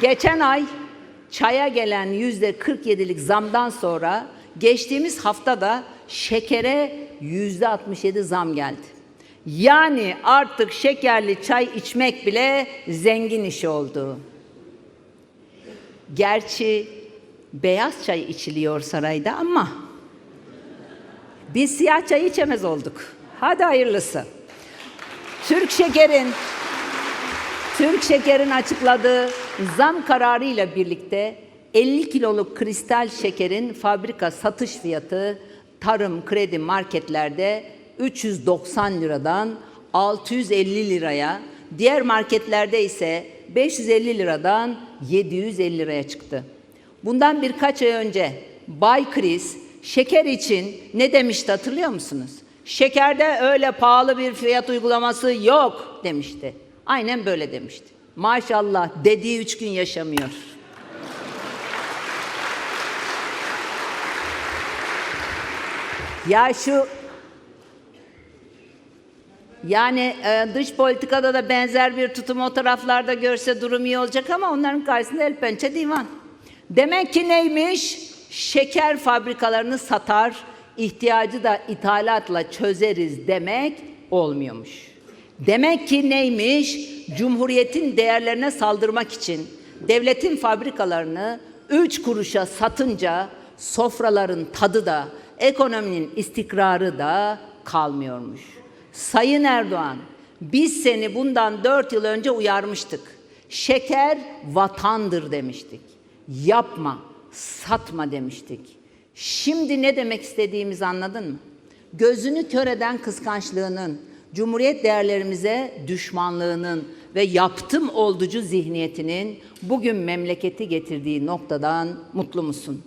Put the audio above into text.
Geçen ay çaya gelen yüzde 47'lik zamdan sonra geçtiğimiz haftada şekere yüzde 67 zam geldi. Yani artık şekerli çay içmek bile zengin işi oldu. Gerçi beyaz çay içiliyor sarayda ama biz siyah çay içemez olduk. Hadi hayırlısı. Türk Şeker'in Türk Şeker'in açıkladığı zam kararıyla birlikte 50 kiloluk kristal şekerin fabrika satış fiyatı tarım kredi marketlerde 390 liradan 650 liraya, diğer marketlerde ise 550 liradan 750 liraya çıktı. Bundan birkaç ay önce Bay Chris şeker için ne demişti hatırlıyor musunuz? Şekerde öyle pahalı bir fiyat uygulaması yok demişti. Aynen böyle demişti. Maşallah dediği üç gün yaşamıyor. Ya şu yani e, dış politikada da benzer bir tutum o taraflarda görse durum iyi olacak ama onların karşısında el pençe divan. Demek ki neymiş? Şeker fabrikalarını satar, ihtiyacı da ithalatla çözeriz demek olmuyormuş. Demek ki neymiş? Cumhuriyetin değerlerine saldırmak için devletin fabrikalarını üç kuruşa satınca sofraların tadı da ekonominin istikrarı da kalmıyormuş. Sayın Erdoğan, biz seni bundan dört yıl önce uyarmıştık. Şeker vatandır demiştik. Yapma, satma demiştik. Şimdi ne demek istediğimizi anladın mı? Gözünü kör eden kıskançlığının, Cumhuriyet değerlerimize düşmanlığının ve yaptım olducu zihniyetinin bugün memleketi getirdiği noktadan mutlu musun?